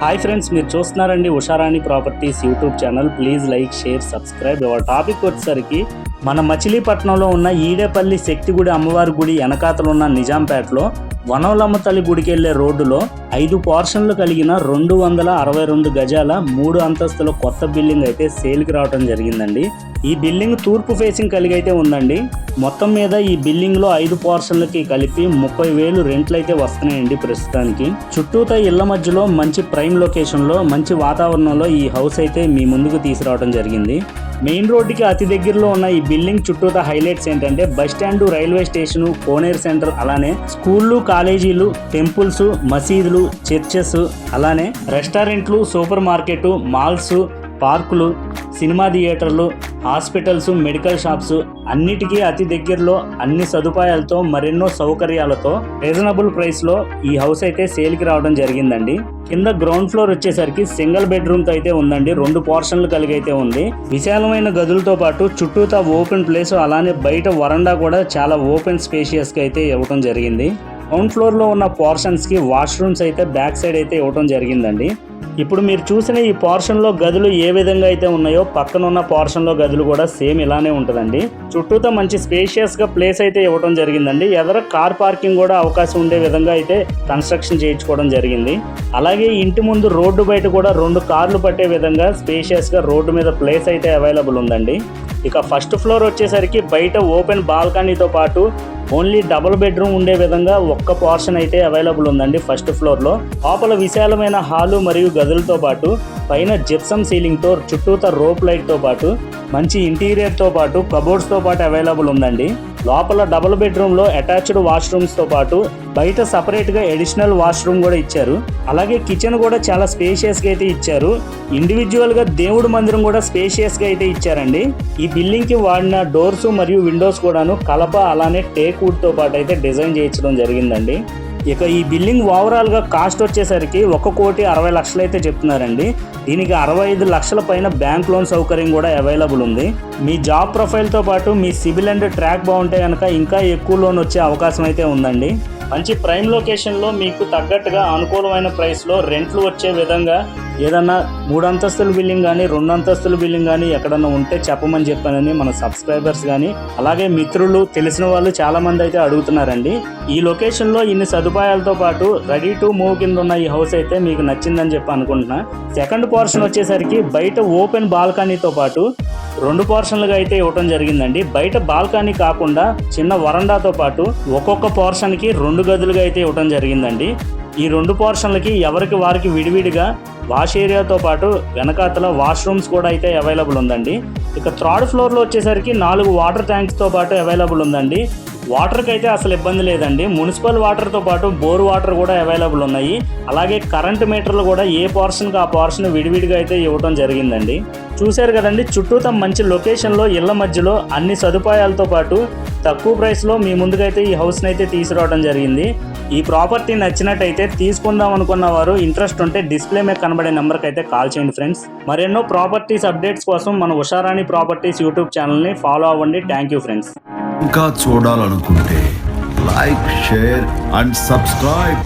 Hi friends మీరు చూస్తున్నారండి Usharani properties YouTube channel. Please like share subscribe ఇవాళ topic వచ్చేసరికి మన మచిలీపట్నంలో ఉన్న ఈడేపల్లి శక్తిగుడి అమ్మవారి గుడి వెనకాతలు ఉన్న నిజాంపేటలో వనవలమ్మ తల్లి గుడికి వెళ్ళే రోడ్డులో ఐదు పోర్షన్లు కలిగిన రెండు వందల అరవై రెండు గజాల మూడు అంతస్తుల కొత్త బిల్డింగ్ అయితే సేల్కి రావడం జరిగిందండి. ఈ బిల్డింగ్ తూర్పు ఫేసింగ్ కలిగి అయితే ఉందండి. మొత్తం మీద ఈ బిల్డింగ్లో ఐదు పోర్షన్లకి కలిపి ముప్పై వేలు రెంట్లు అయితే వస్తున్నాయండి ప్రస్తుతానికి. చుట్టూతా ఇళ్ళ మధ్యలో మంచి ప్రైమ్ లొకేషన్లో మంచి వాతావరణంలో ఈ హౌస్ అయితే మీ ముందుకు తీసుకురావడం జరిగింది. మెయిన్ రోడ్డుకి అతి దగ్గరలో ఉన్న ఈ బిల్డింగ్ చుట్టూతా హైలైట్స్ ఏంటంటే bus stand railway station Koneru centre అలానే స్కూళ్ళు కాలేజీలు టెంపుల్స్ మసీదులు చర్చెస్ అలానే రెస్టారెంట్లు సూపర్ మార్కెట్ మాల్స్ పార్కులు సినిమా థియేటర్లు హాస్పిటల్స్ మెడికల్ షాప్స్ అన్నిటికీ అతి దగ్గరలో అన్ని సదుపాయాలతో మరెన్నో సౌకర్యాలతో రీజనబుల్ ప్రైస్లో ఈ హౌస్ అయితే సేల్కి రావడం జరిగిందండి. కింద గ్రౌండ్ ఫ్లోర్ వచ్చేసరికి సింగిల్ బెడ్రూమ్తో అయితే ఉందండి. రెండు పోర్షన్లు కలిగి అయితే ఉంది. విశాలమైన గదులతో పాటు చుట్టూతా ఓపెన్ ప్లేస్ అలానే బయట వరండా కూడా చాలా ఓపెన్ స్పేషియస్గా అయితే ఇవ్వడం జరిగింది. గ్రౌండ్ ఫ్లోర్లో ఉన్న పోర్షన్స్కి వాష్రూమ్స్ అయితే బ్యాక్ సైడ్ అయితే ఇవ్వడం జరిగిందండి. ఇప్పుడు మీరు చూసిన ఈ పోర్షన్లో గదులు ఏ విధంగా అయితే ఉన్నాయో పక్కన ఉన్న పోర్షన్లో గదులు కూడా సేమ్ ఇలానే ఉంటుందండి. చుట్టూతో మంచి స్పేషియస్గా ప్లేస్ అయితే ఇవ్వడం జరిగిందండి. ఎదర కార్ పార్కింగ్ కూడా అవకాశం ఉండే విధంగా అయితే కన్స్ట్రక్షన్ చేయించుకోవడం జరిగింది. అలాగే ఇంటి ముందు రోడ్డు బయట కూడా రెండు కార్లు పట్టే విధంగా స్పేషియస్గా రోడ్డు మీద ప్లేస్ అయితే అవైలబుల్ ఉందండి. ఇక ఫస్ట్ ఫ్లోర్ వచ్చేసరికి బయట ఓపెన్ బాల్కనీతో పాటు ఓన్లీ డబుల్ బెడ్రూమ్ ఉండే విధంగా ఒక్క పోర్షన్ అయితే అవైలబుల్ ఉందండి ఫస్ట్ ఫ్లోర్లో లోపల విశాలమైన హాలు మరియు గదులతో పాటు పైన జిప్సమ్ సీలింగ్తో చుట్టూత రోప్ లైట్తో పాటు మంచి ఇంటీరియర్తో పాటు కబోర్డ్స్తో పాటు అవైలబుల్ ఉందండి. లోపల డబుల్ బెడ్రూమ్లో అటాచ్డ్ వాష్రూమ్స్తో పాటు బయట సపరేట్గా ఎడిషనల్ వాష్రూమ్ కూడా ఇచ్చారు. అలాగే కిచెన్ కూడా చాలా స్పేషియస్గా అయితే ఇచ్చారు. ఇండివిజువల్గా దేవుడు మందిరం కూడా స్పేషియస్గా అయితే ఇచ్చారండి. ఈ బిల్డింగ్కి వాడిన డోర్స్ మరియు విండోస్ కూడాను కలప అలానే టేక్ వుడ్తో పాటు అయితే డిజైన్ చేయించడం జరిగిందండి. ఇక ఈ బిల్డింగ్ ఓవరాల్గా కాస్ట్ వచ్చేసరికి ఒక కోటి అరవై లక్షలు అయితే చెప్తున్నారండి. దీనికి అరవై ఐదు లక్షల పైన బ్యాంక్ లోన్ సౌకర్యం కూడా అవైలబుల్ ఉంది. మీ జాబ్ ప్రొఫైల్తో పాటు మీ సిబిల్ అండ్ ట్రాక్ బాగుంటే కనుక ఇంకా ఎక్కువ లోన్ వచ్చే అవకాశం అయితే ఉందండి. మంచి ప్రైమ్ లొకేషన్లో మీకు తగ్గట్టుగా అనుకూలమైన ప్రైస్లో రెంట్లు వచ్చే విధంగా ఏదన్నా మూడు అంతస్తుల బిల్డింగ్ కానీ రెండు అంతస్తుల బిల్డింగ్ కానీ ఎక్కడన్నా ఉంటే చెప్పమని చెప్పానని మన సబ్స్క్రైబర్స్ కానీ అలాగే మిత్రులు తెలిసిన వాళ్ళు చాలా మంది అయితే అడుగుతున్నారండి. ఈ లొకేషన్లో ఇన్ని సదుపాయాలతో పాటు రెడీ టు మూవ్ కింద ఉన్న ఈ హౌస్ అయితే మీకు నచ్చిందని చెప్పి అనుకుంటున్నా. సెకండ్ పోర్షన్ వచ్చేసరికి బయట ఓపెన్ బాల్కనీతో పాటు రెండు పోర్షన్లుగా అయితే ఇవ్వటం జరిగిందండి. బయట బాల్కనీ కాకుండా చిన్న వరండాతో పాటు ఒక్కొక్క పోర్షన్కి రెండు గదులుగా అయితే ఇవ్వటం జరిగిందండి. ఈ రెండు పోర్షన్లకి ఎవరికి వారికి విడివిడిగా వాష్ ఏరియాతో పాటు వెనకాతల వాష్రూమ్స్ కూడా అయితే అవైలబుల్ ఉందండి. ఇక థర్డ్ ఫ్లోర్లో వచ్చేసరికి నాలుగు వాటర్ ట్యాంక్స్తో పాటు అవైలబుల్ ఉందండి. వాటర్కి అయితే అసలు ఇబ్బంది లేదండి. మున్సిపల్ వాటర్తో పాటు బోర్ వాటర్ కూడా అవైలబుల్ ఉన్నాయి. అలాగే కరెంట్ మీటర్లు కూడా ఏ పోర్షన్కి ఆ పోర్షన్ విడివిడిగా అయితే ఇవ్వడం జరిగిందండి. చూశారు కదండి చుట్టూతా మంచి లొకేషన్లో ఇళ్ళ మధ్యలో అన్ని సదుపాయాలతో పాటు తక్కువ ప్రైస్లో మీ ముందుకైతే ఈ హౌస్ని అయితే తీసుకురావడం జరిగింది. ఈ ప్రాపర్టీ నచ్చినట్టయితే తీసుకుందాం అనుకున్న వారు ఇంట్రెస్ట్ ఉంటే డిస్ప్లే మీద కనబడే నెంబర్కి అయితే కాల్ చేయండి ఫ్రెండ్స్ మరెన్నో ప్రాపర్టీస్ అప్డేట్స్ కోసం మన ఉషారాణి ప్రాపర్టీస్ యూట్యూబ్ ఛానల్ని ఫాలో అవ్వండి. థ్యాంక్ యూ ఫ్రెండ్స్ ఇంకా చూడాలనుకుంటే లైక్ షేర్ అండ్ సబ్స్క్రైబ్